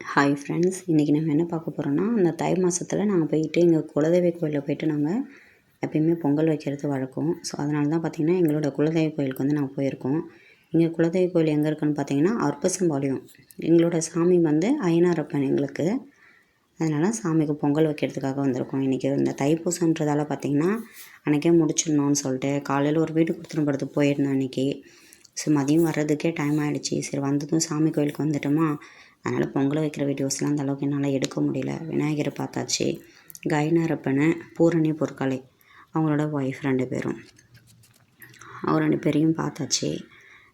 Hi friends இன்றைக்கி நம்ம என்ன பார்க்க போகிறோன்னா அந்த தை மாதத்தில் நாங்கள் போயிட்டு எங்கள் குலதெய்வ கோயிலில் போயிட்டு நாங்கள் எப்பயுமே பொங்கல் வைக்கிறது வழக்கம். ஸோ அதனால தான் பார்த்திங்கன்னா எங்களோட குலதெய்வ கோயிலுக்கு வந்து நாங்கள் போயிருக்கோம். இங்கே குலதெய்வ கோயில் எங்கே இருக்குன்னு பார்த்தீங்கன்னா அற்பசம்பாளையம். எங்களோட சாமி வந்து ஐநாரப்பன் எங்களுக்கு. அதனால் சாமிக்கு பொங்கல் வைக்கிறதுக்காக வந்திருக்கோம். இன்றைக்கி இந்த தைப்பூசன்றதால் பார்த்திங்கன்னா அன்றைக்கே முடிச்சிடணும்னு சொல்லிட்டு காலையில் ஒரு வீடு கொடுத்துட்டு போயிருந்தோம் இன்றைக்கி ஸோ மதியம் வர்றதுக்கே டைம் ஆகிடுச்சி சரி வந்ததும் சாமி கோயிலுக்கு வந்துட்டோமா? அதனால் பொங்கலை வைக்கிற வீடியோஸ்லாம் அந்த அளவுக்கு என்னால் எடுக்க முடியல. விநாயகரை பார்த்தாச்சு. கைனாரப்பனை பூரணி பொற்காலை அவங்களோட ஒய்ஃப் ரெண்டு பேரும். அவர் ரெண்டு பேரையும் பார்த்தாச்சு.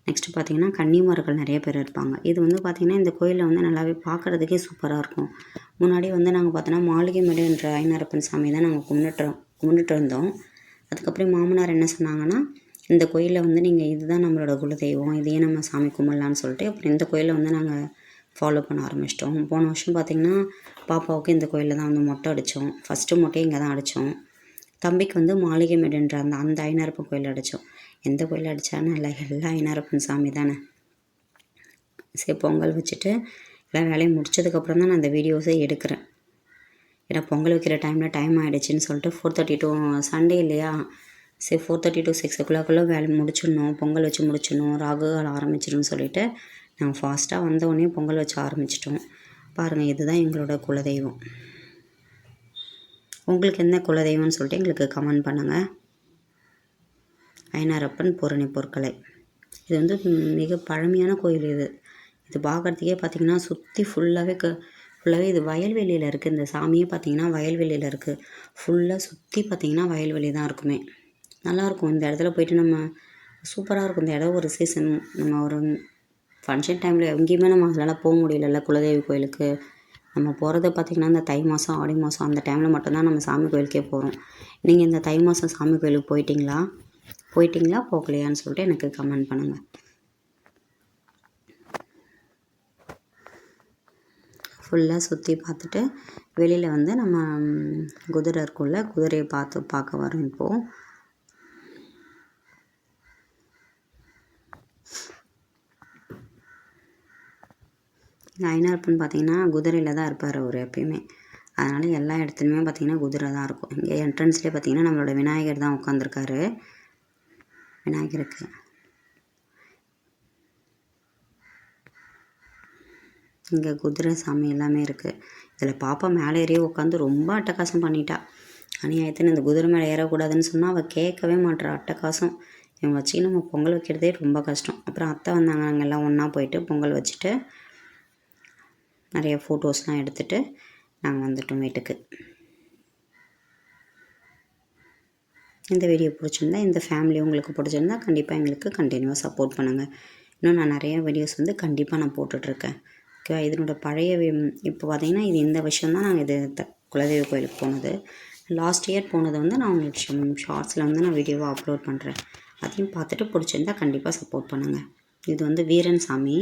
நெக்ஸ்ட்டு பார்த்தீங்கன்னா கன்னிமார்கள் நிறைய பேர் இருப்பாங்க. இது வந்து பார்த்திங்கன்னா இந்த கோயிலில் வந்து நல்லாவே பார்க்குறதுக்கே சூப்பராக இருக்கும். முன்னாடி வந்து நாங்கள் பார்த்தோன்னா மாளிகை மேடுன்ற ஐநாரப்பன் சாமி தான் நாங்கள் கும்பிட்டு கும்பிட்டுட்டு இருந்தோம். அதுக்கப்புறம் மாமனார் என்ன சொன்னாங்கன்னா இந்த கோயிலில் வந்து நீங்கள் இதுதான் நம்மளோட குலதெய்வம் இதையே நம்ம சாமி கும்பிடலான்னு சொல்லிட்டு அப்புறம் இந்த கோயிலில் வந்து நாங்கள் ஃபாலோ பண்ண ஆரம்பிச்சிட்டோம். போன வருஷம் பார்த்திங்கன்னா பாப்பாவுக்கு இந்த கோயிலில் தான் வந்து மொட்டை அடித்தோம் ஃபஸ்ட்டு மொட்டையை இங்கே தான் அடித்தோம் தம்பிக்கு வந்து மாளிகை மேடுன்ற அந்த அந்த ஐநாரப்பன் கோயில் அடித்தோம் எந்த கோயில் அடித்தான்னு இல்லை எல்லா ஐநாரப்பன் சாமி தானே. சரி பொங்கல் வச்சுட்டு எல்லா வேலையும் முடிச்சதுக்கப்புறம் தான் நான் அந்த வீடியோஸே எடுக்கிறேன். ஏன்னா பொங்கல் வைக்கிற டைமில் டைம் ஆகிடுச்சின்னு சொல்லிட்டு ஃபோர் தேர்ட்டி டூ சண்டே இல்லையா? சரி ஃபோர் தேர்ட்டி டூ சிக்ஸ் ஓ கிளாக்குள்ளே வேலை முடிச்சிடணும். பொங்கல் வச்சு முடிச்சிடணும். ராகு காலம் ஆரம்பிச்சிடும்னு சொல்லிவிட்டு நாங்கள் ஃபாஸ்ட்டாக வந்தோடனே பொங்கல் வச்சு ஆரம்பிச்சிட்டோம். பாருங்கள் இதுதான் எங்களோட குலதெய்வம். உங்களுக்கு என்ன குலதெய்வம்னு சொல்லிட்டு எங்களுக்கு கமெண்ட் பண்ணுங்கள் ஐநாரப்பன் பூரணி பொருட்களை இது வந்து மிக பழமையான கோயில் இது. இது பார்க்குறதுக்கே பார்த்திங்கன்னா சுற்றி ஃபுல்லாகவே க ஃபுல்லாகவே இது வயல்வெளியில் இருக்குது இந்த சாமியே பார்த்திங்கன்னா வயல்வெளியில் இருக்குது ஃபுல்லாக சுற்றி பார்த்திங்கன்னா வயல்வெளி தான் இருக்குமே. நல்லாயிருக்கும் இந்த இடத்துல போயிட்டு நம்ம சூப்பராக இருக்கும். இந்த இடம் ஒரு சீசன் நம்ம ஒரு ஃபங்க்ஷன் டைமில் எங்கேயுமே நம்ம அதனால் போக முடியலல்ல குலதெய்வ கோயிலுக்கு. நம்ம போகிறது பார்த்திங்கன்னா இந்த தை மாதம் ஆடி மாதம் அந்த டைமில் மட்டும்தான் நம்ம சாமி கோயிலுக்கே போகிறோம் நீங்கள் இந்த தை மாதம் சாமி கோயிலுக்கு போயிட்டீங்களா? போயிட்டீங்களா போகலையான்னு சொல்லிட்டு எனக்கு கமெண்ட் பண்ணுங்கள் ஃபுல்லாக சுற்றி பார்த்துட்டு வெளியில் வந்து நம்ம குதிரை இருக்கும்ல குதிரையை பார்த்து பார்க்க வரோம் இப்போது எங்கள் ஐநார்ப்பன் பார்த்தீங்கன்னா குதிரையில் தான் இருப்பார் அவர் எப்பயுமே. அதனால் எல்லா இடத்துலையுமே பார்த்திங்கன்னா குதிரை தான் இருக்கும். இங்கே என்ட்ரன்ஸ்லேயே பார்த்திங்கன்னா நம்மளோட விநாயகர் தான் உட்காந்துருக்காரு விநாயகருக்கு. இங்கே குதிரை சாமி எல்லாமே இருக்குது இதில் பாப்பா மேலே ஏறியே உட்காந்து ரொம்ப அட்டகாசம் பண்ணிட்டா. அநியாயத்தின் இந்த குதிரை மேலே ஏறக்கூடாதுன்னு சொன்னால் அவள் கேட்கவே மாட்டா அட்டகாசம். இவங்க வச்சு நம்ம பொங்கல் வைக்கிறதே ரொம்ப கஷ்டம். அப்புறம் அத்தை வந்தாங்க நாங்கள் எல்லாம் ஒன்றா போயிட்டு பொங்கல் வச்சுட்டு நிறைய ஃபோட்டோஸ்லாம் எடுத்துகிட்டு நாங்கள் வந்துட்டோம் வீட்டுக்கு. இந்த வீடியோ பிடிச்சிருந்தா இந்த ஃபேமிலி உங்களுக்கு பிடிச்சிருந்தா கண்டிப்பாக எங்களுக்கு கண்டினியூவாக சப்போர்ட் பண்ணுங்கள் இன்னும் நான் நிறைய வீடியோஸ் வந்து கண்டிப்பாக நான் போட்டுட்ருக்கேன். ஓகேவா இதனோட பழைய இப்போ பார்த்தீங்கன்னா இது இந்த விஷயம் தான் நாங்கள் இது த குலதெய்வ கோயிலுக்கு போனது. லாஸ்ட் இயர் போனது வந்து நான் உங்களுக்கு ஷார்ட்ஸில் வந்து நான் வீடியோவாக அப்லோட் பண்ணுறேன் அதையும் பார்த்துட்டு பிடிச்சிருந்தா கண்டிப்பாக சப்போர்ட் பண்ணுங்கள் இது வந்து வீரன் சாமி.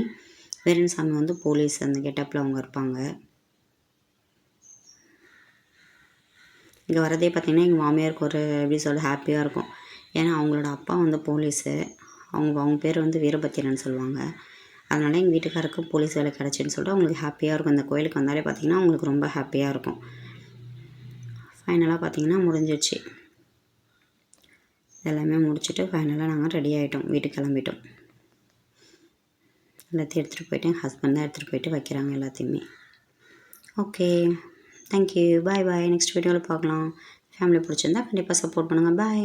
வீரன்சாமி வந்து போலீஸ் அந்த கெட்டப்பில் அவங்க இருப்பாங்க. இங்கே வரதே பார்த்திங்கன்னா எங்கள் மாமியாருக்கு ஒரு எப்படி சொல்ல ஹாப்பியாக இருக்கும். ஏன்னா அவங்களோட அப்பா வந்து போலீஸு. அவங்க அவங்க பேர் வந்து வீரபத்திரன் சொல்லுவாங்க. அதனால் எங்கள் வீட்டுக்காருக்கு போலீஸ் வேலை கிடச்சின்னு சொல்லிட்டு அவங்களுக்கு ஹாப்பியாக இருக்கும். இந்த கோயிலுக்கு வந்தாலே பார்த்திங்கன்னா அவங்களுக்கு ரொம்ப ஹாப்பியாக இருக்கும். ஃபைனலாக பார்த்திங்கன்னா முடிஞ்சிடுச்சு எல்லாமே முடிச்சுட்டு ஃபைனலாக நாங்கள் ரெடி ஆகிட்டோம் வீட்டுக்கு கிளம்பிட்டோம். எல்லாத்தையும் எடுத்துகிட்டு போயிட்டு என் ஹஸ்பண்ட் தான் எடுத்துகிட்டு போயிட்டு வைக்கிறாங்க எல்லாத்தையுமே. Okay thank you bye bye next வீடியோவில் பார்க்கலாம். ஃபேமிலி பிடிச்சிருந்தா கண்டிப்பாக சப்போர்ட் பண்ணுங்கள் பாய்